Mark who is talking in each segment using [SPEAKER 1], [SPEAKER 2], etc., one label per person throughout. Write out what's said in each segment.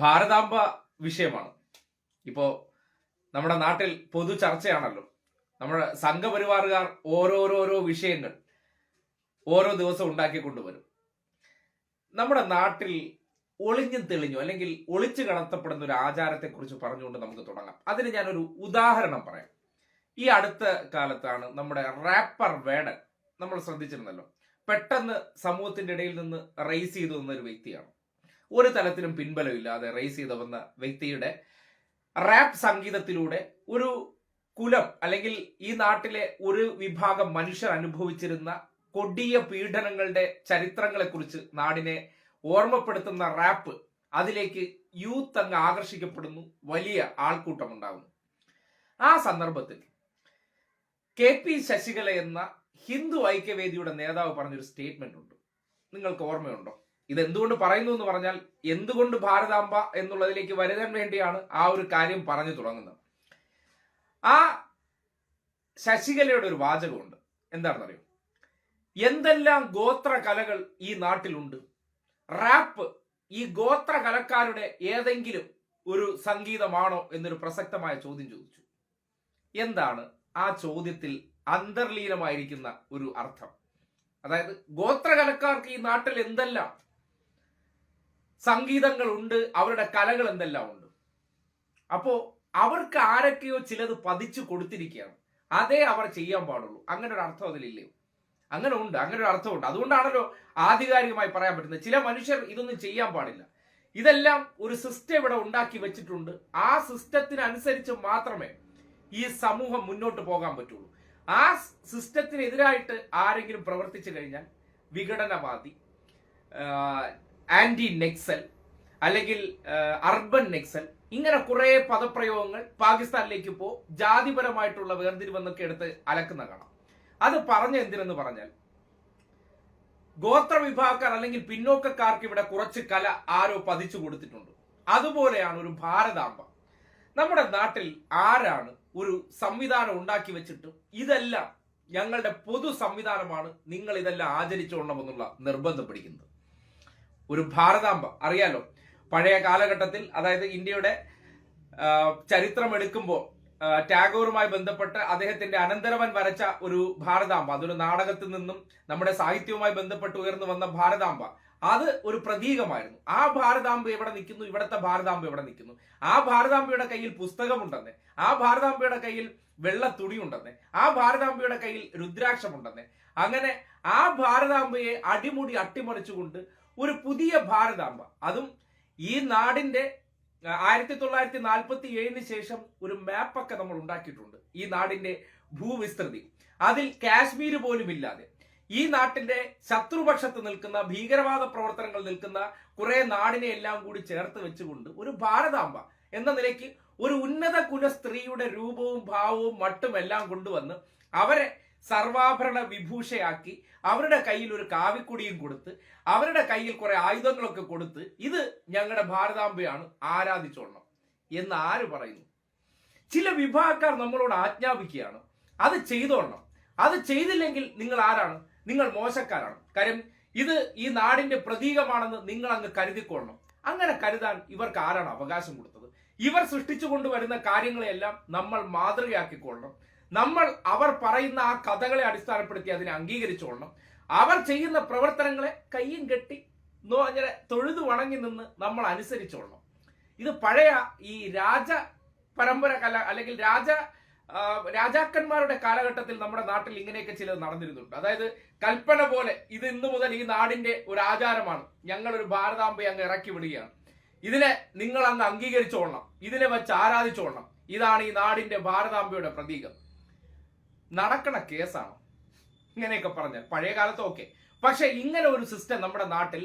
[SPEAKER 1] ഭാരതാംബ വിഷയമാണ്. ഇപ്പോ നമ്മുടെ നാട്ടിൽ പൊതു ചർച്ചയാണല്ലോ. നമ്മുടെ സംഘപരിവാറുകാർ ഓരോരോരോ വിഷയങ്ങൾ ഓരോ ദിവസം ഉണ്ടാക്കി കൊണ്ടുവരും. നമ്മുടെ നാട്ടിൽ ഒളിഞ്ഞും തെളിഞ്ഞു അല്ലെങ്കിൽ ഒളിച്ചു കടത്തപ്പെടുന്ന ഒരു ആചാരത്തെക്കുറിച്ച് പറഞ്ഞുകൊണ്ട് നമുക്ക് തുടങ്ങാം. അതിന് ഞാനൊരു ഉദാഹരണം പറയാം. ഈ അടുത്ത കാലത്താണ് നമ്മുടെ റാപ്പർ വേടൻ നമ്മൾ ശ്രദ്ധിച്ചിരുന്നല്ലോ പെട്ടെന്ന് സമൂഹത്തിന്റെ ഇടയിൽ നിന്ന് റേസ് ചെയ്തു വന്ന ഒരു വ്യക്തിയാണ്. ഒരു തലത്തിലും പിൻബലമില്ലാതെ റേസ് ചെയ്ത് വന്ന വ്യക്തിയുടെ റാപ്പ് സംഗീതത്തിലൂടെ ഒരു കുലം അല്ലെങ്കിൽ ഈ നാട്ടിലെ ഒരു വിഭാഗം മനുഷ്യർ അനുഭവിച്ചിരുന്ന കൊടിയ പീഡനങ്ങളുടെ ചരിത്രങ്ങളെക്കുറിച്ച് നാടിനെ ഓർമ്മപ്പെടുത്തുന്ന റാപ്പ് അതിലേക്ക് യൂത്ത് അങ്ങ് ആകർഷിക്കപ്പെടുന്നു. വലിയ ആൾക്കൂട്ടം ഉണ്ടാകുന്നു ആ സന്ദർഭത്തിൽ കെ പി ശശികല എന്ന ഹിന്ദു ഐക്യവേദിയുടെ നേതാവ് പറഞ്ഞൊരു സ്റ്റേറ്റ്മെന്റ് ഉണ്ട്. നിങ്ങൾക്ക് ഓർമ്മയുണ്ടോ? ഇത് എന്തുകൊണ്ട് പറയുന്നു എന്ന് പറഞ്ഞാൽ എന്തുകൊണ്ട് ഭാരതാംബ എന്നുള്ളതിലേക്ക് വരുതാൻ വേണ്ടിയാണ് ആ ഒരു കാര്യം പറഞ്ഞു തുടങ്ങുന്നത്. ആ ശശികലയുടെ ഒരു വാചകമുണ്ട്. എന്താണെന്നറിയോ? എന്തെല്ലാം ഗോത്ര കലകൾ ഈ നാട്ടിലുണ്ട്? റാപ്പ് ഈ ഗോത്ര കലക്കാരുടെ ഏതെങ്കിലും ഒരു സംഗീതമാണോ എന്നൊരു പ്രസക്തമായ ചോദ്യം ചോദിച്ചു. എന്താണ് ആ ചോദ്യത്തിൽ അന്തർലീനമായിരിക്കുന്ന ഒരു അർത്ഥം? അതായത് ഗോത്ര കലക്കാർക്ക് ഈ നാട്ടിൽ എന്തെല്ലാം സംഗീതങ്ങൾ ഉണ്ട് അവരുടെ കലകൾ എന്തെല്ലാം ഉണ്ട്. അപ്പോ അവർക്ക് ആരൊക്കെയോ ചിലത് പതിച്ചു കൊടുത്തിരിക്കുകയാണ്. അതേ അവർ ചെയ്യാൻ പാടുള്ളൂ. അങ്ങനെ ഒരു അർത്ഥം അതിലില്ലേ? അങ്ങനെ ഉണ്ട് അങ്ങനെ ഒരു അർത്ഥമുണ്ട് അതുകൊണ്ടാണല്ലോ ആധികാരികമായി പറയാൻ പറ്റുന്നത്. ചില മനുഷ്യർ ഇതൊന്നും ചെയ്യാൻ പാടില്ല. ഇതെല്ലാം ഒരു സിസ്റ്റം ഇവിടെ ഉണ്ടാക്കി വെച്ചിട്ടുണ്ട്. ആ സിസ്റ്റത്തിനനുസരിച്ച് മാത്രമേ ഈ സമൂഹം മുന്നോട്ട് പോകാൻ പറ്റുള്ളൂ. ആ സിസ്റ്റത്തിനെതിരായിട്ട് ആരെങ്കിലും പ്രവർത്തിച്ചു കഴിഞ്ഞാൽ വിഘടനവാദി ആന്റി നെക്സൽ അല്ലെങ്കിൽ അർബൻ നെക്സൽ ഇങ്ങനെ കുറെ പദപ്രയോഗങ്ങൾ പാകിസ്ഥാനിലേക്ക് പോ ജാതിപരമായിട്ടുള്ള വേർതിരിവെന്നൊക്കെ എടുത്ത് അലക്കുന്ന കാണാം. അത് പറഞ്ഞ എന്തിനെന്ന് പറഞ്ഞാൽ ഗോത്ര വിഭാഗക്കാർ അല്ലെങ്കിൽ പിന്നോക്കക്കാർക്ക് ഇവിടെ കുറച്ച് കല ആരോ പതിച്ചു കൊടുത്തിട്ടുണ്ട്. അതുപോലെയാണ് ഒരു ഭാരതാംബ. നമ്മുടെ നാട്ടിൽ ആരാണ് ഒരു സംവിധാനം ഉണ്ടാക്കി വെച്ചിട്ട് ഇതെല്ലാം ഞങ്ങളുടെ പൊതു സംവിധാനമാണ് നിങ്ങൾ ഇതെല്ലാം ആചരിച്ചോളണമെന്നുള്ള നിർബന്ധം പിടിക്കുന്നത്? ഒരു ഭാരതാംബ. അറിയാലോ? പഴയ കാലഘട്ടത്തിൽ അതായത് ഇന്ത്യയുടെ ചരിത്രം എടുക്കുമ്പോൾ ടാഗോറുമായി ബന്ധപ്പെട്ട് അദ്ദേഹത്തിന്റെ അനന്തരവൻ വരച്ച ഒരു ഭാരതാംബ അതൊരു നാടകത്തിൽ നിന്നും നമ്മുടെ സാഹിത്യവുമായി ബന്ധപ്പെട്ട് ഉയർന്നു വന്ന ഭാരതാംബ. അത് ഒരു പ്രതീകമായിരുന്നു. ആ ഭാരതാംബ എവിടെ നിൽക്കുന്നു? ഇവിടുത്തെ ഭാരതാംബ എവിടെ നിൽക്കുന്നു? ആ ഭാരതാംബയുടെ കയ്യിൽ പുസ്തകമുണ്ടെന്ന്. ആ ഭാരതാംബയുടെ കയ്യിൽ വെള്ള തുണിയുണ്ടെന്ന് ആ ഭാരതാംബയുടെ കയ്യിൽ രുദ്രാക്ഷമുണ്ടെന്ന്. അങ്ങനെ ആ ഭാരതാംബയെ അടിമുടി അട്ടിമറിച്ചുകൊണ്ട് ഒരു പുതിയ ഭാരതാംബ. അതും ഈ നാടിന്റെ ആയിരത്തി തൊള്ളായിരത്തി നാൽപ്പത്തി ഏഴിന് ശേഷം ഒരു മാപ്പൊക്കെ നമ്മൾ ഉണ്ടാക്കിയിട്ടുണ്ട്. ഈ നാടിന്റെ ഭൂവിസ്തൃതി. അതിൽ കാശ്മീർ പോലും ഇല്ലാതെ ഈ നാട്ടിന്റെ ശത്രുപക്ഷത്ത് നിൽക്കുന്ന ഭീകരവാദ പ്രവർത്തനങ്ങൾ നിൽക്കുന്ന കുറെ നാടിനെ എല്ലാം കൂടി ചേർത്ത് വെച്ചുകൊണ്ട് ഒരു ഭാരതാംബ എന്ന നിലയ്ക്ക് ഒരു ഉന്നത കുല സ്ത്രീയുടെ രൂപവും ഭാവവും മട്ടും എല്ലാം കൊണ്ടുവന്ന് അവരെ സർവാഭരണ വിഭൂഷയാക്കി അവരുടെ കയ്യിൽ ഒരു കാവിക്കുടിയും കൊടുത്ത് അവരുടെ കയ്യിൽ കുറെ ആയുധങ്ങളൊക്കെ കൊടുത്ത് ഇത് ഞങ്ങളുടെ ഭാരതാംബയാണ് ആരാധിച്ചോളണം. എന്ന് ആര് പറയുന്നു? ചില വിഭാഗക്കാർ നമ്മളോട് ആജ്ഞാപിക്കുകയാണ് അത് ചെയ്തോളണം. അത് ചെയ്തില്ലെങ്കിൽ നിങ്ങൾ ആരാണ്? നിങ്ങൾ മോശക്കാരാണ്. കാര്യം ഇത് ഈ നാടിന്റെ പ്രതീകമാണെന്ന് നിങ്ങൾ അങ്ങ് കരുതിക്കൊള്ളണം. അങ്ങനെ കരുതാൻ ഇവർക്ക് ആരാണ് അവകാശം കൊടുത്തത്? ഇവർ സൃഷ്ടിച്ചു കൊണ്ടുവരുന്ന കാര്യങ്ങളെയെല്ലാം നമ്മൾ മാതൃകയാക്കിക്കൊള്ളണം. നമ്മൾ അവർ പറയുന്ന ആ കഥകളെ അടിസ്ഥാനപ്പെടുത്തി അതിനെ അംഗീകരിച്ചോളണം. അവർ ചെയ്യുന്ന പ്രവർത്തനങ്ങളെ കയ്യും കെട്ടി അങ്ങനെ തൊഴുതു വണങ്ങി നിന്ന് നമ്മൾ അനുസരിച്ചോളണം. ഇത് പഴയ ഈ രാജ പരമ്പര കല അല്ലെങ്കിൽ രാജ രാജാക്കന്മാരുടെ കാലഘട്ടത്തിൽ നമ്മുടെ നാട്ടിൽ ഇങ്ങനെയൊക്കെ ചിലത് നടന്നിരുന്നുണ്ട്. അതായത് കൽപ്പന പോലെ ഇത് ഇന്നു മുതൽ ഈ നാടിന്റെ ഒരു ആചാരമാണ്. ഞങ്ങൾ ഒരു ഭാരതാംബയെ അങ്ങ് ഇറക്കി വിടുകയാണ്. ഇതിനെ നിങ്ങൾ അങ്ങ് അംഗീകരിച്ചോളണം. ഇതിനെ വെച്ച് ആരാധിച്ചോളണം. ഇതാണ് ഈ നാടിന്റെ ഭാരതാംബയുടെ പ്രതീകം. നടക്കണ കേസാണ്. ഇങ്ങനെയൊക്കെ പറഞ്ഞാൽ പഴയ കാലത്ത് ഓക്കെ പക്ഷെ ഇങ്ങനെ ഒരു സിസ്റ്റം നമ്മുടെ നാട്ടിൽ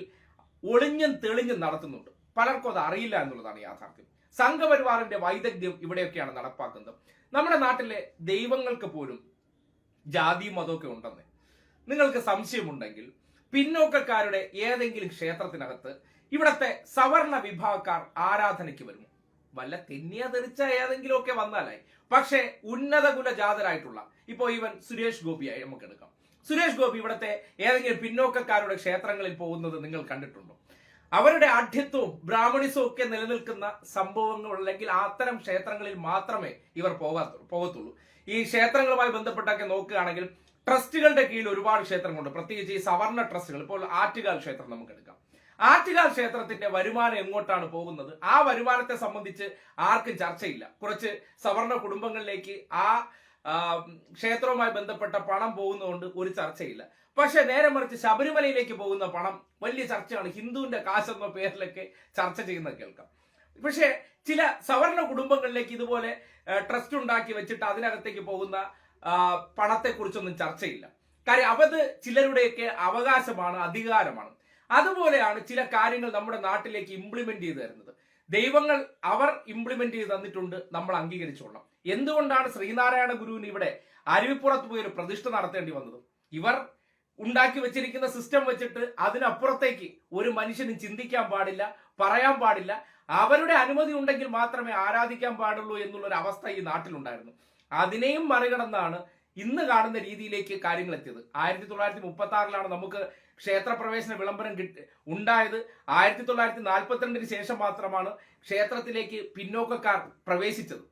[SPEAKER 1] ഒളിഞ്ഞും തെളിഞ്ഞും നടത്തുന്നുണ്ട്. പലർക്കും അത് അറിയില്ല എന്നുള്ളതാണ് യാഥാർത്ഥ്യം. സംഘപരിവാറിന്റെ വൈദഗ്ധ്യം ഇവിടെയൊക്കെയാണ് നടപ്പാക്കുന്നത്. നമ്മുടെ നാട്ടിലെ ദൈവങ്ങൾക്ക് പോലും ജാതി മതമൊക്കെ ഉണ്ടെന്ന് നിങ്ങൾക്ക് സംശയമുണ്ടെങ്കിൽ പിന്നോക്കക്കാരുടെ ഏതെങ്കിലും ക്ഷേത്രത്തിനകത്ത് ഇവിടത്തെ സവർണ വിഭാഗക്കാർ ആരാധനയ്ക്ക് വരുമോ? വല്ല തെന്നിയ തെറിച്ച ഏതെങ്കിലും ഒക്കെ വന്നാലായി പക്ഷെ ഉന്നത കുല ജാതരായിട്ടുള്ള ഇപ്പോ ഇവൻ സുരേഷ് ഗോപിയായി നമുക്ക് എടുക്കാം സുരേഷ് ഗോപി ഇവിടുത്തെ ഏതെങ്കിലും പിന്നോക്കക്കാരുടെ ക്ഷേത്രങ്ങളിൽ പോകുന്നത് നിങ്ങൾ കണ്ടിട്ടുണ്ടോ? അവരുടെ ആഢ്യത്വവും ബ്രാഹ്മണിസവും ഒക്കെ നിലനിൽക്കുന്ന സംഭവങ്ങൾ അല്ലെങ്കിൽ അത്തരം ക്ഷേത്രങ്ങളിൽ മാത്രമേ ഇവർ പോകാത്ത പോകത്തുള്ളൂ. ഈ ക്ഷേത്രങ്ങളുമായി ബന്ധപ്പെട്ടൊക്കെ നോക്കുകയാണെങ്കിൽ ട്രസ്റ്റുകളുടെ കീഴിൽ ഒരുപാട് ക്ഷേത്രങ്ങളുണ്ട്. പ്രത്യേകിച്ച് ഈ സവർണ ട്രസ്റ്റുകൾ ഇപ്പോൾ ആറ്റുകാൽ ക്ഷേത്രം നമുക്ക് എടുക്കാം ആറ്റുകാൽ ക്ഷേത്രത്തിന്റെ വരുമാനം എങ്ങോട്ടാണ് പോകുന്നത്? ആ വരുമാനത്തെ സംബന്ധിച്ച് ആർക്കും ചർച്ചയില്ല. കുറച്ച് സവർണ കുടുംബങ്ങളിലേക്ക് ആ ക്ഷേത്രവുമായി ബന്ധപ്പെട്ട പണം പോകുന്നതുകൊണ്ട് ഒരു ചർച്ചയില്ല. പക്ഷെ നേരെ മറിച്ച് ശബരിമലയിലേക്ക് പോകുന്ന പണം വലിയ ചർച്ചയാണ്. ഹിന്ദുവിന്റെ കാശെന്ന പേരിലൊക്കെ ചർച്ച ചെയ്യുന്നത് കേൾക്കാം. പക്ഷേ ചില സവർണ കുടുംബങ്ങളിലേക്ക് ഇതുപോലെ ട്രസ്റ്റ് ഉണ്ടാക്കി വെച്ചിട്ട് അതിനകത്തേക്ക് പോകുന്ന പണത്തെക്കുറിച്ചൊന്നും ചർച്ചയില്ല. കാര്യം അവത് ചിലരുടെയൊക്കെ അവകാശമാണ് അധികാരമാണ്. അതുപോലെയാണ് ചില കാര്യങ്ങൾ നമ്മുടെ നാട്ടിലേക്ക് ഇംപ്ലിമെന്റ് ചെയ്തു തരുന്നത്. ദൈവങ്ങൾ അവർ ഇംപ്ലിമെന്റ് ചെയ്ത് തന്നിട്ടുണ്ട് നമ്മൾ അംഗീകരിച്ചോളണം. എന്തുകൊണ്ടാണ് ശ്രീനാരായണ ഗുരുവിന് ഇവിടെ അരുവിപ്പുറത്ത് പോയി ഒരു പ്രതിഷ്ഠ നടത്തേണ്ടി വന്നത്? ഇവർ ഉണ്ടാക്കി വെച്ചിരിക്കുന്ന സിസ്റ്റം വെച്ചിട്ട് അതിനപ്പുറത്തേക്ക് ഒരു മനുഷ്യനും ചിന്തിക്കാൻ പാടില്ല പറയാൻ പാടില്ല. അവരുടെ അനുമതി ഉണ്ടെങ്കിൽ മാത്രമേ ആരാധിക്കാൻ പാടുള്ളൂ എന്നുള്ള ഒരു അവസ്ഥ ഈ നാട്ടിലുണ്ടായിരുന്നു. അതിനെയും മറികടന്നാണ് ഇന്ന് കാണുന്ന രീതിയിലേക്ക് കാര്യങ്ങൾ എത്തിയത് ആയിരത്തി തൊള്ളായിരത്തി മുപ്പത്തി ആറിലാണ് നമുക്ക് ക്ഷേത്രപ്രവേശന വിളംബരം കിട്ടി ഉണ്ടായത് ആയിരത്തി തൊള്ളായിരത്തി നാൽപ്പത്തിരണ്ടിന് ശേഷം മാത്രമാണ് ക്ഷേത്രത്തിലേക്ക് പിന്നോക്കക്കാർ പ്രവേശിച്ചത്.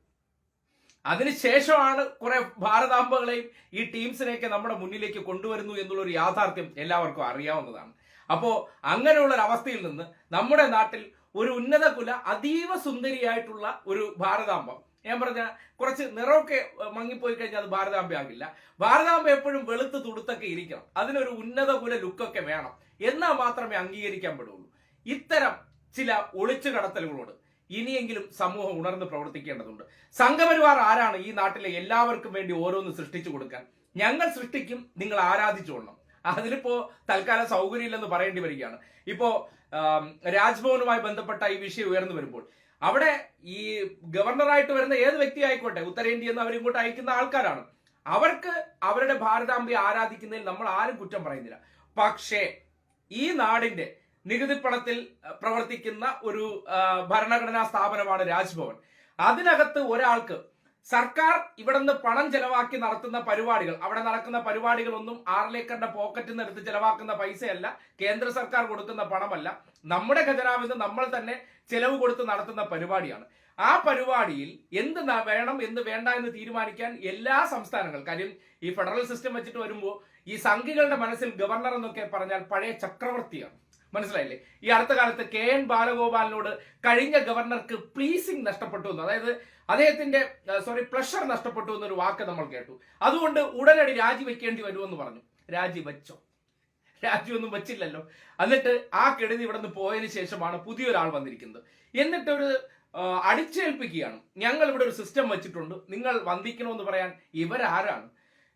[SPEAKER 1] അതിനുശേഷമാണ് കുറെ ഭാരതാംബകളെയും ഈ ടീംസിനെയൊക്കെ നമ്മുടെ മുന്നിലേക്ക് കൊണ്ടുവരുന്നു എന്നുള്ള ഒരു യാഥാർത്ഥ്യം എല്ലാവർക്കും അറിയാവുന്നതാണ്. അപ്പോൾ അങ്ങനെയുള്ള ഒരു അവസ്ഥയിൽ നിന്ന് നമ്മുടെ നാട്ടിൽ ഒരു ഉന്നത കുല അതീവ സുന്ദരിയായിട്ടുള്ള ഒരു ഭാരതാംബ ഞാൻ പറഞ്ഞ കുറച്ച് നിറമൊക്കെ മങ്ങിപ്പോയി കഴിഞ്ഞാൽ അത് ഭാരതാംബ ആകില്ല. ഭാരതാംബ എപ്പോഴും വെളുത്ത് തുടുത്തൊക്കെ ഇരിക്കണം. അതിനൊരു ഉന്നത കുല ലുക്കൊക്കെ വേണം. എന്നാൽ മാത്രമേ അംഗീകരിക്കാൻ പെടുള്ളൂ. ഇത്തരം ചില ഒളിച്ചു കടത്തലുകളോട് ഇനിയെങ്കിലും സമൂഹം ഉണർന്ന് പ്രവർത്തിക്കേണ്ടതുണ്ട്. സംഘപരിവാർ ആരാണ് ഈ നാട്ടിലെ എല്ലാവർക്കും വേണ്ടി ഓരോന്ന് സൃഷ്ടിച്ചു കൊടുക്കാൻ? ഞങ്ങൾ സൃഷ്ടിക്കും നിങ്ങൾ ആരാധിച്ചോളണം അതിലിപ്പോ തൽക്കാലം സൗകര്യമില്ലെന്ന് പറയേണ്ടി വരികയാണ്. ഇപ്പോ രാജ്ഭവനുമായി ബന്ധപ്പെട്ട ഈ വിഷയം ഉയർന്നു വരുമ്പോൾ അവിടെ ഈ ഗവർണറായിട്ട് വരുന്ന ഏത് വ്യക്തി ആയിക്കോട്ടെ ഉത്തരേന്ത്യയിൽ നിന്ന് അവരിങ്ങോട്ട് അയക്കുന്ന ആൾക്കാരാണ്. അവർക്ക് അവരുടെ ഭാരതാംബയെ ആരാധിക്കുന്നതിൽ നമ്മൾ ആരും കുറ്റം പറയുന്നില്ല. പക്ഷേ ഈ നാടിന്റെ നികുതിപ്പണത്തിൽ പണത്തിൽ പ്രവർത്തിക്കുന്ന ഒരു ഭരണഘടനാ സ്ഥാപനമാണ് രാജ്ഭവൻ. അതിനകത്ത് ഒരാൾക്ക് സർക്കാർ ഇവിടെ നിന്ന് പണം ചെലവാക്കി നടത്തുന്ന പരിപാടികൾ അവിടെ നടക്കുന്ന പരിപാടികളൊന്നും ആറിലേക്കറിന്റെ പോക്കറ്റിൽ നിന്ന് എടുത്ത് ചെലവാക്കുന്ന പൈസയല്ല കേന്ദ്ര സർക്കാർ കൊടുക്കുന്ന പണമല്ല. നമ്മുടെ ഖജനാവിൽ നിന്ന് നമ്മൾ തന്നെ ചെലവ് കൊടുത്ത് നടത്തുന്ന പരിപാടിയാണ്. ആ പരിപാടിയിൽ എന്ത് വേണം എന്ത് വേണ്ട എന്ന് തീരുമാനിക്കാൻ എല്ലാ സംസ്ഥാനങ്ങൾ കാര്യം ഈ ഫെഡറൽ സിസ്റ്റം വെച്ചിട്ട് വരുമ്പോൾ ഈ സംഘികളുടെ മനസ്സിൽ ഗവർണർ എന്നൊക്കെ പറഞ്ഞാൽ പഴയ ചക്രവർത്തിയാണ്. മനസ്സിലായില്ലേ? ഈ അടുത്ത കാലത്ത് കെ എൻ ബാലഗോപാലിനോട് കഴിഞ്ഞ ഗവർണർക്ക് പ്ലീസിംഗ് നഷ്ടപ്പെട്ടു എന്ന്. അതായത് അദ്ദേഹത്തിന്റെ സോറി പ്ലഷർ നഷ്ടപ്പെട്ടു എന്നൊരു വാക്ക് നമ്മൾ കേട്ടു. അതുകൊണ്ട് ഉടനടി രാജിവെക്കേണ്ടി വരുമെന്ന് പറഞ്ഞു. രാജിവെച്ചോ? രാജിയൊന്നും വെച്ചില്ലല്ലോ. എന്നിട്ട് ആ കെടുതി ഇവിടെ നിന്ന് പോയതിനു ശേഷമാണ് പുതിയൊരാൾ വന്നിരിക്കുന്നത്. എന്നിട്ടൊരു ഒരു അടിച്ചേൽപ്പിക്കുകയാണ്. ഞങ്ങൾ ഇവിടെ ഒരു സിസ്റ്റം വെച്ചിട്ടുണ്ട്. നിങ്ങൾ വന്ദിക്കണമെന്ന് പറയാൻ ഇവരാരാണ്?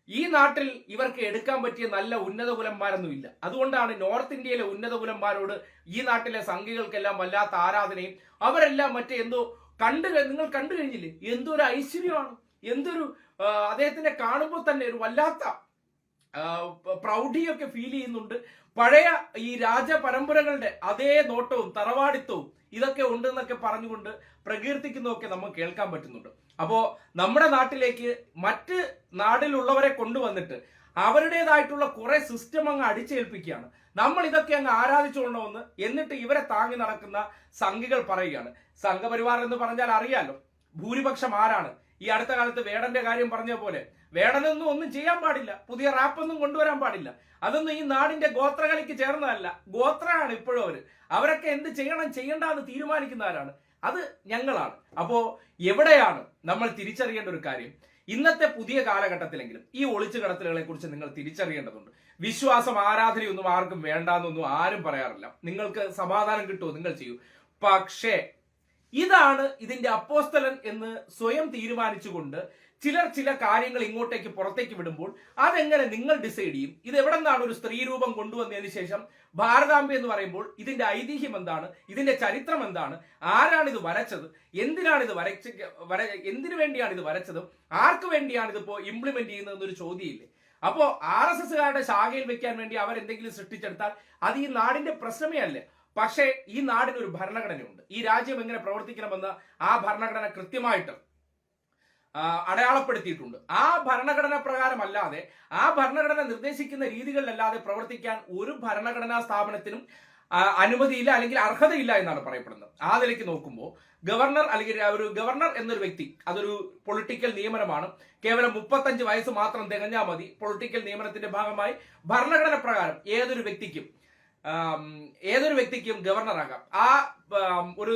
[SPEAKER 1] ഈ നാട്ടിൽ ഇവർക്ക് എടുക്കാൻ പറ്റിയ നല്ല ഉന്നത കുലന്മാരൊന്നും ഇല്ല അതുകൊണ്ടാണ് നോർത്ത് ഇന്ത്യയിലെ ഉന്നത കുലന്മാരോട് ഈ നാട്ടിലെ സംഘികൾക്കെല്ലാം വല്ലാത്ത ആരാധനയും അവരെല്ലാം മറ്റേ എന്തോ കണ്ടു നിങ്ങൾ കണ്ടു കഴിഞ്ഞില്ലേ? എന്തൊരു ഐശ്വര്യമാണ്. എന്തൊരു അദ്ദേഹത്തിനെ കാണുമ്പോൾ തന്നെ ഒരു വല്ലാത്ത പ്രൗഢിയൊക്കെ ഫീൽ ചെയ്യുന്നുണ്ട്. പഴയ ഈ രാജപരമ്പരകളുടെ അതേ നോട്ടവും തറവാടിത്തവും ഇതൊക്കെ ഉണ്ടെന്നൊക്കെ പറഞ്ഞുകൊണ്ട് പ്രകീർത്തിക്കുന്നതൊക്കെ നമുക്ക് കേൾക്കാൻ പറ്റുന്നുണ്ട്. അപ്പോ നമ്മുടെ നാട്ടിലേക്ക് മറ്റ് നാടിലുള്ളവരെ കൊണ്ടുവന്നിട്ട് അവരുടേതായിട്ടുള്ള കുറെ സിസ്റ്റം അങ്ങ് അടിച്ചേൽപ്പിക്കുകയാണ്. നമ്മൾ ഇതൊക്കെ അങ്ങ് ആരാധിച്ചുകൊണ്ടോന്ന് എന്നിട്ട് ഇവരെ താങ്ങി നടക്കുന്ന സംഘികൾ പറയുകയാണ്. സംഘപരിവാർ എന്ന് പറഞ്ഞാൽ അറിയാലോ ഭൂരിപക്ഷം ആരാണ്? ഈ അടുത്ത കാലത്ത് വേടന്റെ കാര്യം പറഞ്ഞ പോലെ വേടനൊന്നും ഒന്നും ചെയ്യാൻ പാടില്ല. പുതിയ റാപ്പൊന്നും കൊണ്ടുവരാൻ പാടില്ല. അതൊന്നും ഈ നാടിന്റെ ഗോത്രകളിക്ക് ചേർന്നതല്ല. ഗോത്രമാണ് ഇപ്പോഴും അവർ. അവരൊക്കെ എന്ത് ചെയ്യണം ചെയ്യണ്ട ചെയ്യണ്ടെന്ന് തീരുമാനിക്കുന്നവരാണ് അത് ഞങ്ങളാണ്. അപ്പോ എവിടെയാണ് നമ്മൾ തിരിച്ചറിയേണ്ട ഒരു കാര്യം? ഇന്നത്തെ പുതിയ കാലഘട്ടത്തിലെങ്കിലും ഈ ഒളിച്ചു കടത്തലുകളെ കുറിച്ച് നിങ്ങൾ തിരിച്ചറിയേണ്ടതുണ്ട്. വിശ്വാസം ആരാധനയൊന്നും ആർക്കും വേണ്ടാന്നൊന്നും ആരും പറയാറില്ല. നിങ്ങൾക്ക് സമാധാനം കിട്ടുമോ നിങ്ങൾ ചെയ്യൂ. പക്ഷേ ഇതാണ് ഇതിന്റെ അപ്പോസ്തലൻ എന്ന് സ്വയം തീരുമാനിച്ചുകൊണ്ട് ചിലർ ചില കാര്യങ്ങൾ ഇങ്ങോട്ടേക്ക് പുറത്തേക്ക് വിടുമ്പോൾ അതെങ്ങനെ നിങ്ങൾ ഡിസൈഡ് ചെയ്യും? ഇത് എവിടെ നിന്നാണ് ഒരു സ്ത്രീ രൂപം കൊണ്ടുവന്നതിന് ശേഷം ഭാരതാംബ എന്ന് പറയുമ്പോൾ ഇതിന്റെ ഐതിഹ്യം എന്താണ്? ഇതിന്റെ ചരിത്രം എന്താണ്? ആരാണ് ഇത് വരച്ചത്? എന്തിനാണ് ഇത് വരച്ച വര എന്തിനു വേണ്ടിയാണ് ഇത് വരച്ചത്? ആർക്ക് വേണ്ടിയാണ് ഇതിപ്പോ ഇംപ്ലിമെന്റ് ചെയ്യുന്നത് എന്നൊരു ചോദ്യമില്ലേ? അപ്പോ ആർ എസ് എസ്സുകാരുടെ ശാഖയിൽ വെക്കാൻ വേണ്ടി അവർ എന്തെങ്കിലും സൃഷ്ടിച്ചെടുത്താൽ അത് ഈ നാടിന്റെ പ്രശ്നമേ അല്ലേ? പക്ഷേ ഈ നാടിന് ഒരു ഭരണഘടനയുണ്ട്. ഈ രാജ്യം എങ്ങനെ പ്രവർത്തിക്കണമെന്ന് ആ ഭരണഘടന കൃത്യമായിട്ട് അടയാളപ്പെടുത്തിയിട്ടുണ്ട്. ആ ഭരണഘടന പ്രകാരമല്ലാതെ ആ ഭരണഘടന നിർദ്ദേശിക്കുന്ന രീതികളിലല്ലാതെ പ്രവർത്തിക്കാൻ ഒരു ഭരണഘടനാ സ്ഥാപനത്തിനും അനുമതിയില്ല അല്ലെങ്കിൽ അർഹതയില്ല എന്നാണ് പറയപ്പെടുന്നത്. ആ നിലയ്ക്ക് നോക്കുമ്പോൾ ഗവർണർ അല്ലെങ്കിൽ ഒരു ഗവർണർ എന്നൊരു വ്യക്തി അതൊരു പൊളിറ്റിക്കൽ നിയമനമാണ്. കേവലം മുപ്പത്തഞ്ച് വയസ്സ് മാത്രം തികഞ്ഞാൽ മതി പൊളിറ്റിക്കൽ നിയമനത്തിന്റെ ഭാഗമായി. ഭരണഘടന പ്രകാരം ഏതൊരു വ്യക്തിക്കും ഏതൊരു വ്യക്തിക്കും ഗവർണറാകാം ആ ഒരു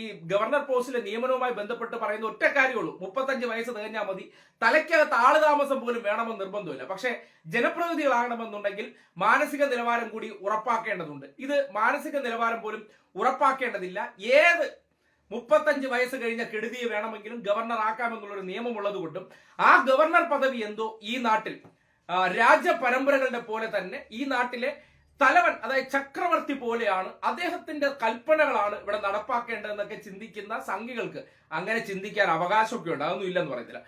[SPEAKER 1] ഈ ഗവർണർ പോസ്റ്റിലെ നിയമനവുമായി ബന്ധപ്പെട്ട് പറയുന്ന ഒറ്റ കാര്യമുള്ളൂ. മുപ്പത്തഞ്ച് വയസ്സ് തികഞ്ഞാൽ മതി. തലയ്ക്കകത്ത് ആൾ താമസം പോലും വേണമെന്ന് നിർബന്ധമില്ല. പക്ഷേ ജനപ്രതിനിധികളാകണമെന്നുണ്ടെങ്കിൽ മാനസിക നിലവാരം കൂടി ഉറപ്പാക്കേണ്ടതുണ്ട്. ഇത് മാനസിക നിലവാരം പോലും ഉറപ്പാക്കേണ്ടതില്ല. ഏത് മുപ്പത്തഞ്ച് വയസ്സ് കഴിഞ്ഞ കെടുതിയെ വേണമെങ്കിലും ഗവർണർ ആക്കാമെന്നുള്ളൊരു നിയമമുള്ളത് കൊണ്ടും ആ ഗവർണർ പദവി എന്തോ ഈ നാട്ടിൽ രാജ്യ പരമ്പരകളുടെ പോലെ തന്നെ ഈ നാട്ടിലെ തലവൻ അതായത് ചക്രവർത്തി പോലെയാണ് അദ്ദേഹത്തിന്റെ കൽപ്പനകളാണ് ഇവിടെ നടപ്പാക്കേണ്ടതെന്നൊക്കെ ചിന്തിക്കുന്ന സംഘികൾക്ക് അങ്ങനെ ചിന്തിക്കാൻ അവകാശമൊക്കെ ഉണ്ട്. അതൊന്നും ഇല്ലെന്ന് പറയത്തില്ല.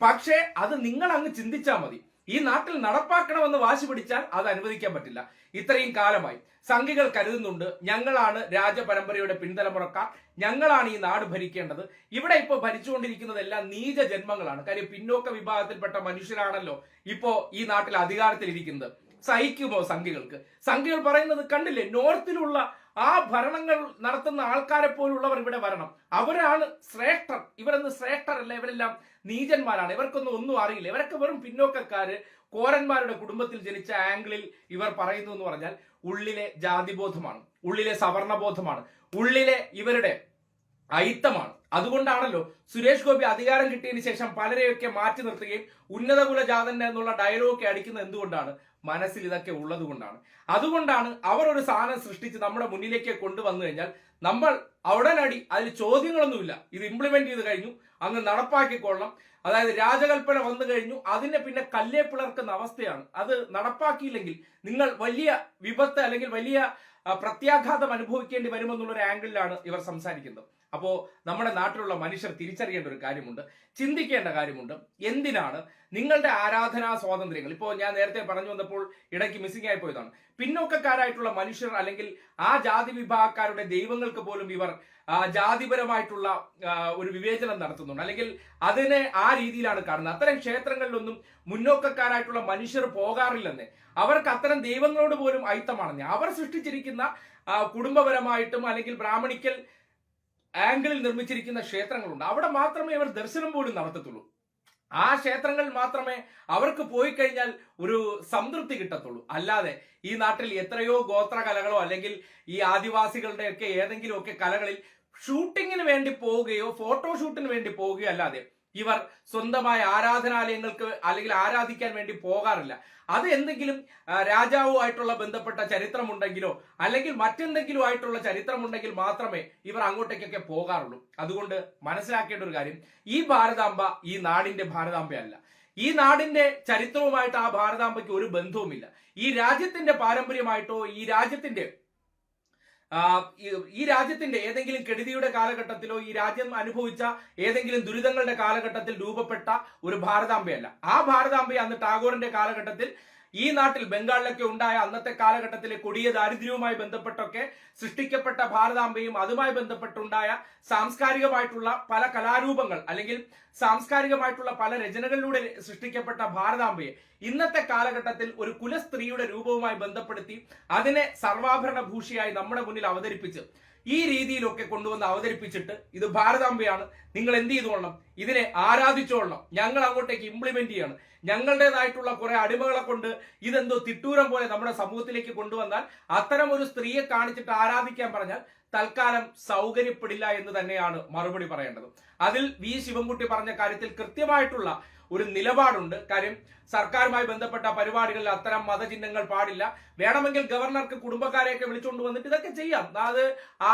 [SPEAKER 1] പക്ഷേ അത് നിങ്ങൾ അങ്ങ് ചിന്തിച്ചാൽ മതി. ഈ നാട്ടിൽ നടപ്പാക്കണമെന്ന് വാശി പിടിച്ചാൽ അത് അനുവദിക്കാൻ പറ്റില്ല. ഇത്രയും കാലമായി സംഘികൾ കരുതുന്നുണ്ട് ഞങ്ങളാണ് രാജപരമ്പരയുടെ പിൻതലമുറക്കാർ. ഞങ്ങളാണ് ഈ നാട് ഭരിക്കേണ്ടത്. ഇവിടെ ഇപ്പോൾ ഭരിച്ചുകൊണ്ടിരിക്കുന്നതെല്ലാം നീച ജന്മങ്ങളാണ് കാര്യം പിന്നോക്ക വിഭാഗത്തിൽപ്പെട്ട മനുഷ്യരാണല്ലോ ഇപ്പോ ഈ നാട്ടിൽ അധികാരത്തിലിരിക്കുന്നത്. സഹിക്കുമോ സംഘികൾക്ക്? സംഘികൾ പറയുന്നത് കണ്ടില്ലേ? നോർത്തിലുള്ള ആ ഭരണങ്ങൾ നടത്തുന്ന ആൾക്കാരെ പോലുള്ളവർ ഇവിടെ വരണം. അവരാണ് ശ്രേഷ്ഠർ. ഇവരൊന്നും ശ്രേഷ്ഠരല്ല. ഇവരെല്ലാം നീചന്മാരാണ്. ഇവർക്കൊന്നും ഒന്നും അറിയില്ല. ഇവരൊക്കെ വെറും പിന്നോക്കക്കാര്. കോരന്മാരുടെ കുടുംബത്തിൽ ജനിച്ച ആംഗിളിൽ ഇവർ പറയുന്നു എന്ന് പറഞ്ഞാൽ ഉള്ളിലെ ജാതിബോധമാണ്. ഉള്ളിലെ സവർണബോധമാണ്. ഉള്ളിലെ ഇവരുടെ അയിത്തമാണ്. അതുകൊണ്ടാണല്ലോ സുരേഷ് ഗോപി അധികാരം കിട്ടിയതിന് ശേഷം പലരെയൊക്കെ മാറ്റി നിർത്തുകയും ഉന്നതകുല ജാതന്റെ എന്നുള്ള ഡയലോഗ് അടിക്കുന്നത് എന്തുകൊണ്ടാണ്? മനസ്സിൽ ഇതൊക്കെ ഉള്ളത് കൊണ്ടാണ്. അതുകൊണ്ടാണ് അവർ ഒരു സാധനം സൃഷ്ടിച്ച് നമ്മുടെ മുന്നിലേക്ക് കൊണ്ടുവന്നു കഴിഞ്ഞാൽ നമ്മൾ ഉടനടി അതിൽ ചോദ്യങ്ങളൊന്നുമില്ല. ഇത് ഇംപ്ലിമെന്റ് ചെയ്ത് കഴിഞ്ഞു. അങ്ങ് നടപ്പാക്കിക്കൊള്ളണം. അതായത് രാജകൽപ്പന വന്നു കഴിഞ്ഞു. അതിനെ പിന്നെ കല്ലേ പിളർക്കുന്ന അവസ്ഥയാണ്. അത് നടപ്പാക്കിയില്ലെങ്കിൽ നിങ്ങൾ വലിയ വിപത്ത് അല്ലെങ്കിൽ വലിയ പ്രത്യാഘാതം അനുഭവിക്കേണ്ടി വരുമെന്നുള്ള ഒരു ആംഗിളിലാണ് ഇവർ സംസാരിക്കുന്നത്. അപ്പോ നമ്മുടെ നാട്ടിലുള്ള മനുഷ്യർ തിരിച്ചറിയേണ്ട ഒരു കാര്യമുണ്ട് ചിന്തിക്കേണ്ട കാര്യമുണ്ട്. എന്തിനാണ്? നിങ്ങളുടെ ആരാധനാ സ്വാതന്ത്ര്യങ്ങൾ. ഇപ്പോൾ ഞാൻ നേരത്തെ പറഞ്ഞു വന്നപ്പോൾ ഇടയ്ക്ക് മിസ്സിംഗ് ആയി പോയതാണ്. പിന്നോക്കക്കാരായിട്ടുള്ള മനുഷ്യർ അല്ലെങ്കിൽ ആ ജാതി വിഭാഗക്കാരുടെ ദൈവങ്ങൾക്ക് പോലും ഇവർ ജാതിപരമായിട്ടുള്ള ഒരു വിവേചനം നടത്തുന്നുണ്ട്. അല്ലെങ്കിൽ അതിനെ ആ രീതിയിലാണ് കാണുന്നത്. അത്തരം ക്ഷേത്രങ്ങളിലൊന്നും മുന്നോക്കക്കാരായിട്ടുള്ള മനുഷ്യർ പോകാറില്ലെന്ന്. അവർക്ക് അത്തരം ദൈവങ്ങളോട് പോലും അയിത്തമാണെന്ന് അവർ സൃഷ്ടിച്ചിരിക്കുന്ന കുടുംബപരമായിട്ടും അല്ലെങ്കിൽ ബ്രാഹ്മണിക്കൽ ആംഗിളിൽ നിർമ്മിച്ചിരിക്കുന്ന ക്ഷേത്രങ്ങളുണ്ട്. അവിടെ മാത്രമേ അവർ ദർശനം പോലും നടത്തത്തുള്ളൂ. ആ ക്ഷേത്രങ്ങൾ മാത്രമേ അവർക്ക് പോയി കഴിഞ്ഞാൽ ഒരു സംതൃപ്തി കിട്ടത്തുള്ളൂ. അല്ലാതെ ഈ നാട്ടിൽ എത്രയോ ഗോത്ര കലകളോ അല്ലെങ്കിൽ ഈ ആദിവാസികളുടെയൊക്കെ ഏതെങ്കിലും ഒക്കെ കലകളിൽ ഷൂട്ടിങ്ങിന് വേണ്ടി പോവുകയോ ഫോട്ടോഷൂട്ടിന് വേണ്ടി പോവുകയോ അല്ലാതെ ഇവർ സ്വന്തമായ ആരാധനാലയങ്ങൾക്ക് അല്ലെങ്കിൽ ആരാധിക്കാൻ വേണ്ടി പോകാറില്ല. അത് എന്തെങ്കിലും രാജാവുമായിട്ടുള്ള ബന്ധപ്പെട്ട ചരിത്രമുണ്ടെങ്കിലോ അല്ലെങ്കിൽ മറ്റെന്തെങ്കിലും ആയിട്ടുള്ള ചരിത്രമുണ്ടെങ്കിൽ മാത്രമേ ഇവർ അങ്ങോട്ടേക്കൊക്കെ പോകാറുള്ളൂ. അതുകൊണ്ട് മനസ്സിലാക്കേണ്ട ഒരു കാര്യം ഈ ഭാരതാംബ ഈ നാടിന്റെ ഭാരതാംബയല്ല. ഈ നാടിന്റെ ചരിത്രവുമായിട്ട് ആ ഭാരതാംബയ്ക്ക് ഒരു ബന്ധവുമില്ല. ഈ രാജ്യത്തിന്റെ പാരമ്പര്യമായിട്ടോ ഈ രാജ്യത്തിന്റെ ഈ- രാജ്യത്തിന്റെ ഏതെങ്കിലും കെടുതിയുടെ കാലഘട്ടത്തിലോ ഈ രാജ്യം അനുഭവിച്ച ഏതെങ്കിലും ദുരിതങ്ങളുടെ കാലഘട്ടത്തിൽ രൂപപ്പെട്ട ഒരു ഭാരതാംബയല്ല. ആ ഭാരതാംബയെ അന്ന് ടാഗോറിന്റെ കാലഘട്ടത്തിൽ ഈ നാട്ടിൽ ബംഗാളിലൊക്കെ ഉണ്ടായ അന്നത്തെ കാലഘട്ടത്തിലെ കൊടിയ ദാരിദ്ര്യവുമായി ബന്ധപ്പെട്ടൊക്കെ സൃഷ്ടിക്കപ്പെട്ട ഭാരതാംബയും അതുമായി ബന്ധപ്പെട്ടുണ്ടായ സാംസ്കാരികമായിട്ടുള്ള പല കലാരൂപങ്ങൾ അല്ലെങ്കിൽ സാംസ്കാരികമായിട്ടുള്ള പല രചനകളിലൂടെ സൃഷ്ടിക്കപ്പെട്ട ഭാരതാംബയെ ഇന്നത്തെ കാലഘട്ടത്തിൽ ഒരു കുലസ്ത്രീയുടെ രൂപവുമായി ബന്ധപ്പെടുത്തി അതിനെ സർവാഭരണ ഭൂഷിയായി നമ്മുടെ മുന്നിൽ അവതരിപ്പിച്ച് ഈ രീതിയിലൊക്കെ കൊണ്ടുവന്ന് അവതരിപ്പിച്ചിട്ട് ഇത് ഭാരതാംബയാണ്. നിങ്ങൾ എന്ത് ചെയ്തുകൊള്ളണം ഇതിനെ ആരാധിച്ചോളണം. ഞങ്ങൾ അങ്ങോട്ടേക്ക് ഇംപ്ലിമെന്റ് ചെയ്യണം. ഞങ്ങളുടേതായിട്ടുള്ള കുറെ അടിമകളെ കൊണ്ട് ഇതെന്തോ തിട്ടൂരം പോലെ നമ്മുടെ സമൂഹത്തിലേക്ക് കൊണ്ടുവന്നാൽ അത്തരം ഒരു സ്ത്രീയെ കാണിച്ചിട്ട് ആരാധിക്കാൻ പറഞ്ഞാൽ തൽക്കാലം സൗകര്യപ്പെടില്ല എന്ന് തന്നെയാണ് മറുപടി പറയേണ്ടത്. അതിൽ വി ശിവൻകുട്ടി പറഞ്ഞ കാര്യത്തിൽ കൃത്യമായിട്ടുള്ള ഒരു നിലപാടുണ്ട്. കാര്യം സർക്കാരുമായി ബന്ധപ്പെട്ട പരിപാടികളിൽ അത്തരം മതചിഹ്നങ്ങൾ പാടില്ല. വേണമെങ്കിൽ ഗവർണർക്ക് കുടുംബക്കാരെയൊക്കെ വിളിച്ചുകൊണ്ട് വന്നിട്ട് ഇതൊക്കെ ചെയ്യാം. അത്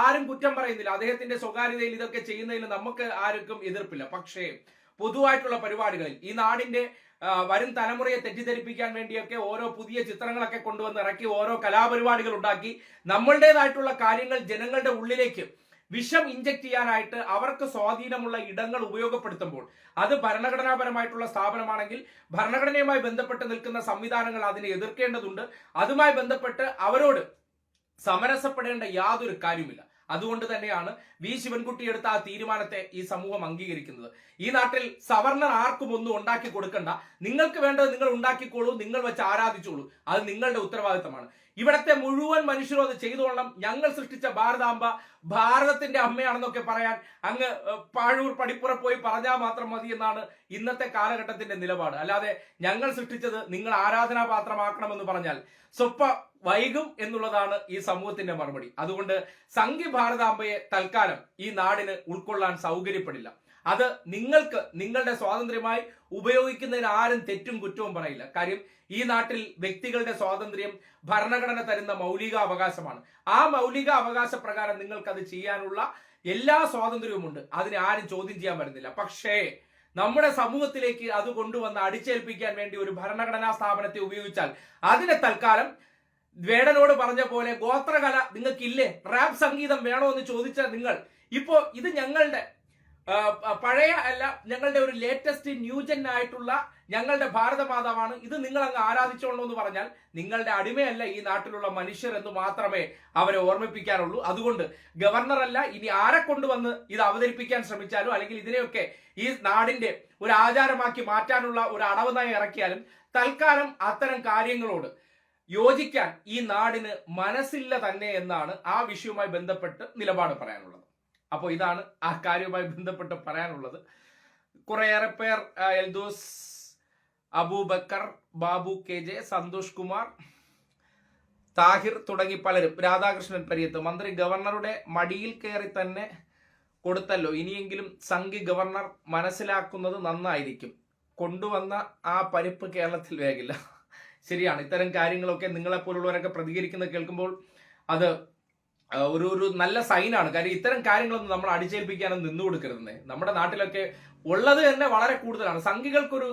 [SPEAKER 1] ആരും കുറ്റം പറയുന്നില്ല. അദ്ദേഹത്തിന്റെ സ്വകാര്യതയിൽ ഇതൊക്കെ ചെയ്യുന്നതിൽ നമുക്ക് ആർക്കും എതിർപ്പില്ല. പക്ഷേ പൊതുവായിട്ടുള്ള പരിപാടികളിൽ ഈ നാടിന്റെ വരും തലമുറയെ തെറ്റിദ്ധരിപ്പിക്കാൻ വേണ്ടിയൊക്കെ ഓരോ പുതിയ ചിത്രങ്ങളൊക്കെ കൊണ്ടുവന്ന് ഇറക്കി ഓരോ കലാപരിപാടികൾ ഉണ്ടാക്കി നമ്മളുടേതായിട്ടുള്ള കാര്യങ്ങൾ ജനങ്ങളുടെ ഉള്ളിലേക്ക് വിഷം ഇഞ്ചക്ട് ചെയ്യാനായിട്ട് അവർക്ക് സ്വാധീനമുള്ള ഇടങ്ങൾ ഉപയോഗപ്പെടുത്തുമ്പോൾ അത് ഭരണഘടനാപരമായിട്ടുള്ള സ്ഥാപനമാണെങ്കിൽ ഭരണഘടനയുമായി ബന്ധപ്പെട്ട് നിൽക്കുന്ന സംവിധാനങ്ങൾ അതിനെ എതിർക്കേണ്ടതുണ്ട്. അതുമായി ബന്ധപ്പെട്ട് അവരോട് സമരസപ്പെടേണ്ട യാതൊരു കാര്യമില്ല അതുകൊണ്ട് തന്നെയാണ് വി ശിവൻകുട്ടി എടുത്ത ആ തീരുമാനത്തെ ഈ സമൂഹം അംഗീകരിക്കുന്നത്. ഈ നാട്ടിൽ സവർണർ ആർക്കും ഒന്നും ഉണ്ടാക്കി കൊടുക്കണ്ട. നിങ്ങൾക്ക് വേണ്ടത് നിങ്ങൾ ഉണ്ടാക്കിക്കോളൂ നിങ്ങൾ വെച്ച് ആരാധിച്ചോളൂ. അത് നിങ്ങളുടെ ഉത്തരവാദിത്തമാണ്. ഇവിടത്തെ മുഴുവൻ മനുഷ്യരും അത് ചെയ്തോളണം. ഞങ്ങൾ സൃഷ്ടിച്ച ഭാരതാംബ ഭാരതത്തിന്റെ അമ്മയാണെന്നൊക്കെ പറയാൻ അങ്ങ് പാഴൂർ പടിപ്പുറ പോയി പറഞ്ഞാൽ മാത്രം മതി എന്നാണ് ഇന്നത്തെ കാലഘട്ടത്തിന്റെ നിലപാട്. അല്ലാതെ ഞങ്ങൾ സൃഷ്ടിച്ചത് നിങ്ങൾ ആരാധനാപാത്രമാക്കണമെന്ന് പറഞ്ഞാൽ സ്വപ്പ വൈകും എന്നുള്ളതാണ് ഈ സമൂഹത്തിന്റെ മറുപടി. അതുകൊണ്ട് സംഘി ഭാരതാംബയെ തൽക്കാലം ഈ നാടിന് ഉൾക്കൊള്ളാൻ സൗകര്യപ്പെടില്ല. അത് നിങ്ങൾക്ക് നിങ്ങളുടെ സ്വാതന്ത്ര്യമായി ഉപയോഗിക്കുന്നതിന് ആരും തെറ്റും കുറ്റവും പറയില്ല. കാര്യം ഈ നാട്ടിൽ വ്യക്തികളുടെ സ്വാതന്ത്ര്യം ഭരണഘടന തരുന്ന മൗലിക അവകാശമാണ് ആ മൗലിക അവകാശ പ്രകാരം നിങ്ങൾക്കത് ചെയ്യാനുള്ള എല്ലാ സ്വാതന്ത്ര്യവുമുണ്ട്. അതിനെ ആരും ചോദ്യം ചെയ്യാൻ വരുന്നില്ല. പക്ഷേ നമ്മുടെ സമൂഹത്തിലേക്ക് അത് കൊണ്ടുവന്ന് അടിച്ചേൽപ്പിക്കാൻ വേണ്ടി ഒരു ഭരണഘടനാ സ്ഥാപനത്തെ ഉപയോഗിച്ചാൽ അതിനെ തൽക്കാലം വേടനോട് പറഞ്ഞ പോലെ ഗോത്രകല നിങ്ങൾക്കില്ലേ? റാപ്പ് സംഗീതം വേണോ എന്ന് ചോദിച്ചാൽ നിങ്ങൾ ഇപ്പോ ഇത് ഞങ്ങളുടെ പഴയ അല്ല ഞങ്ങളുടെ ഒരു ലേറ്റസ്റ്റ് ന്യൂജൻ ആയിട്ടുള്ള ഞങ്ങളുടെ ഭാരതമാതാവാണ്. ഇത് നിങ്ങൾ അങ്ങ് ആരാധിച്ചോളൂ എന്ന് പറഞ്ഞാൽ നിങ്ങളുടെ അടിമയല്ല ഈ നാട്ടിലുള്ള മനുഷ്യർ എന്ന് മാത്രമേ അവരെ ഓർമ്മിപ്പിക്കാനുള്ളൂ അതുകൊണ്ട് ഗവർണർ അല്ല ഇനി ആരെ കൊണ്ടുവന്ന് ഇത് അവതരിപ്പിക്കാൻ ശ്രമിച്ചാലും അല്ലെങ്കിൽ ഇതിനെയൊക്കെ ഈ നാടിന്റെ ഒരു ആചാരമാക്കി മാറ്റാനുള്ള ഒരു അടവ് നയം ഇറക്കിയാലും തൽക്കാലം അത്തരം കാര്യങ്ങളോട് യോജിക്കാൻ ഈ നാടിന് മനസ്സില്ല തന്നെ എന്നാണ് ആ വിഷയവുമായി ബന്ധപ്പെട്ട് നിലപാട് പറയാനുള്ളത്. അപ്പോൾ ഇതാണ് ആ കാര്യവുമായി ബന്ധപ്പെട്ട് പറയാനുള്ളത്. കുറേയേറെ പേർ എൽദോസ് അബൂബക്കർ ബാബു കെ ജെ സന്തോഷ് കുമാർ താഹിർ തുടങ്ങി പലരും. രാധാകൃഷ്ണൻ പരിയത്ത് മന്ത്രി ഗവർണറുടെ മടിയിൽ കയറി തന്നെ കൊടുത്തല്ലോ. ഇനിയെങ്കിലും സംഘി ഗവർണർ മനസ്സിലാക്കുന്നത് നന്നായിരിക്കും. കൊണ്ടുവന്ന ആ പരിപ്പ് കേരളത്തിൽ വേഗില്ല. ശരിയാണ്. ഇത്തരം കാര്യങ്ങളൊക്കെ നിങ്ങളെപ്പോലുള്ളവരൊക്കെ പ്രതികരിക്കുന്നത് കേൾക്കുമ്പോൾ അത് ഒരു ഒരു നല്ല സൈനാണ് കാര്യം ഇത്തരം കാര്യങ്ങളൊന്നും നമ്മൾ അടിച്ചേൽപ്പിക്കാനും നിന്നു കൊടുക്കരുത് നമ്മുടെ നാട്ടിലൊക്കെ ഉള്ളത് തന്നെ വളരെ കൂടുതലാണ്. സംഘികൾക്കൊരു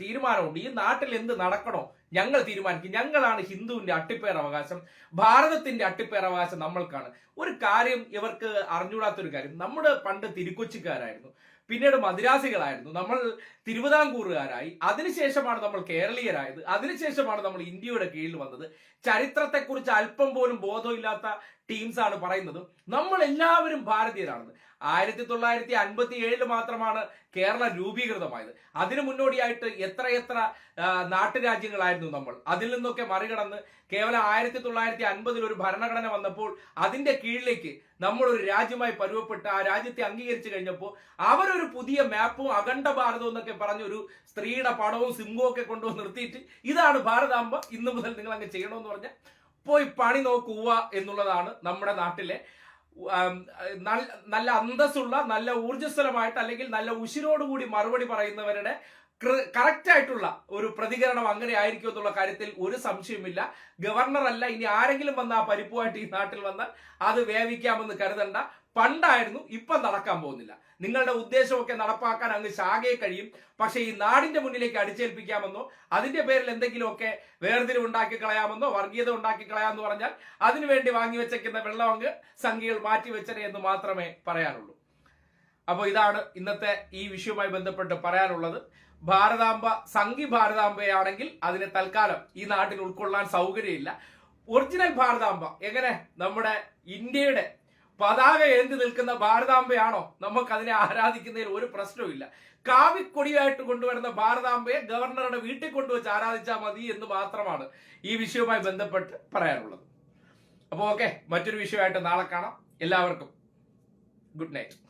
[SPEAKER 1] തീരുമാനമുണ്ട്. ഈ നാട്ടിൽ എന്ത് നടക്കണോ ഞങ്ങൾ തീരുമാനിക്കും. ഞങ്ങളാണ് ഹിന്ദുവിന്റെ അട്ടിപ്പേർ അവകാശം ഭാരതത്തിന്റെ അട്ടിപ്പേർ അവകാശം നമ്മൾക്കാണ്. ഒരു കാര്യം ഇവർക്ക് അറിഞ്ഞുകൂടാത്തൊരു കാര്യം. നമ്മുടെ പണ്ട് തിരുക്കൊച്ചിക്കാരായിരുന്നു. പിന്നീട് മദ്രാസികളായിരുന്നു. നമ്മൾ തിരുവിതാംകൂറുകാരായി. അതിനുശേഷമാണ് നമ്മൾ കേരളീയരായത്. അതിനുശേഷമാണ് നമ്മൾ ഇന്ത്യയുടെ കീഴിൽ വന്നത്. ചരിത്രത്തെക്കുറിച്ച് അല്പം പോലും ബോധമില്ലാത്ത ടീംസ് ആണ് പറയുന്നത്. നമ്മൾ എല്ലാവരും ഭാരതീയരാണെന്ന്. ആയിരത്തി തൊള്ളായിരത്തി അൻപത്തി ഏഴിൽ മാത്രമാണ് കേരളം രൂപീകൃതമായത്. അതിനു മുന്നോടിയായിട്ട് എത്രയെത്ര നാട്ടുരാജ്യങ്ങളായിരുന്നു നമ്മൾ. അതിൽ നിന്നൊക്കെ മറികടന്ന് കേവലം ആയിരത്തി തൊള്ളായിരത്തി അൻപതിൽ ഒരു ഭരണഘടന വന്നപ്പോൾ അതിന്റെ കീഴിലേക്ക് നമ്മൾ ഒരു രാജ്യമായി പരുവപ്പെട്ട് ആ രാജ്യത്തെ അംഗീകരിച്ചു കഴിഞ്ഞപ്പോൾ അവരൊരു പുതിയ മാപ്പും അഖണ്ഡ ഭാരതവും എന്നൊക്കെ പറഞ്ഞൊരു സ്ത്രീയുടെ പടവും സിംഹവും ഒക്കെ കൊണ്ടുവന്ന് നിർത്തിയിട്ട് ഇതാണ് ഭാരതാംബ. ഇന്ന് മുതൽ നിങ്ങൾ അങ്ങ് ചെയ്യണമെന്ന് പറഞ്ഞാൽ പോയി പണി നോക്കുക എന്നുള്ളതാണ് നമ്മുടെ നാട്ടിലെ നല്ല അന്തസ്സുള്ള നല്ല ഊർജസ്വലമായിട്ട് അല്ലെങ്കിൽ നല്ല ഉശിരോടുകൂടി മറുപടി പറയുന്നവരുടെ കറക്റ്റ് ആയിട്ടുള്ള ഒരു പ്രതികരണം അങ്ങനെ ആയിരിക്കും എന്നുള്ള കാര്യത്തിൽ ഒരു സംശയമില്ല ഗവർണർ അല്ല ഇനി ആരെങ്കിലും വന്ന ആ പരിപ്പുമായിട്ട് ഈ നാട്ടിൽ വന്നാൽ അത് വേവിക്കാമെന്ന് കരുതണ്ട. പണ്ടായിരുന്നു ഇപ്പം നടക്കാൻ പോകുന്നില്ല. നിങ്ങളുടെ ഉദ്ദേശമൊക്കെ നടപ്പാക്കാൻ അങ്ങ് ശാഖയെ കഴിയും. പക്ഷേ ഈ നാടിന്റെ മുന്നിലേക്ക് അടിച്ചേൽപ്പിക്കാമെന്നോ അതിന്റെ പേരിൽ എന്തെങ്കിലുമൊക്കെ വേർതിരി ഉണ്ടാക്കി കളയാമെന്നോ വർഗീയത ഉണ്ടാക്കി കളയാമെന്ന് പറഞ്ഞാൽ അതിനുവേണ്ടി വാങ്ങി വെച്ചേക്കുന്ന വെള്ളം അങ്ങ് സംഖ്യകൾ മാറ്റി വെച്ചനെ എന്ന് മാത്രമേ പറയാനുള്ളൂ അപ്പോൾ ഇതാണ് ഇന്നത്തെ ഈ വിഷയവുമായി ബന്ധപ്പെട്ട് പറയാനുള്ളത്. ഭാരതാംബ സംഘി ഭാരതാംബയാണെങ്കിൽ അതിനെ തൽക്കാലം ഈ നാട്ടിൽ ഉൾക്കൊള്ളാൻ സൗകര്യമില്ല. ഒറിജിനൽ ഭാരതാംബ എങ്ങനെ? നമ്മുടെ ഇന്ത്യയുടെ പതാക ഏന്തി നിൽക്കുന്ന ഭാരതാംബയാണോ? നമുക്ക് അതിനെ ആരാധിക്കുന്നതിൽ ഒരു പ്രശ്നവുമില്ല. കാവിക്കൊടിയായിട്ട് കൊണ്ടുവരുന്ന ഭാരതാംബയെ ഗവർണറുടെ വീട്ടിൽ കൊണ്ടുവച്ച് ആരാധിച്ചാൽ മതി എന്ന് മാത്രമാണ് ഈ വിഷയവുമായി ബന്ധപ്പെട്ട് പറയാനുള്ളത്. അപ്പോൾ ഓക്കെ മറ്റൊരു വിഷയമായിട്ട് നാളെ കാണാം. എല്ലാവർക്കും ഗുഡ് നൈറ്റ്.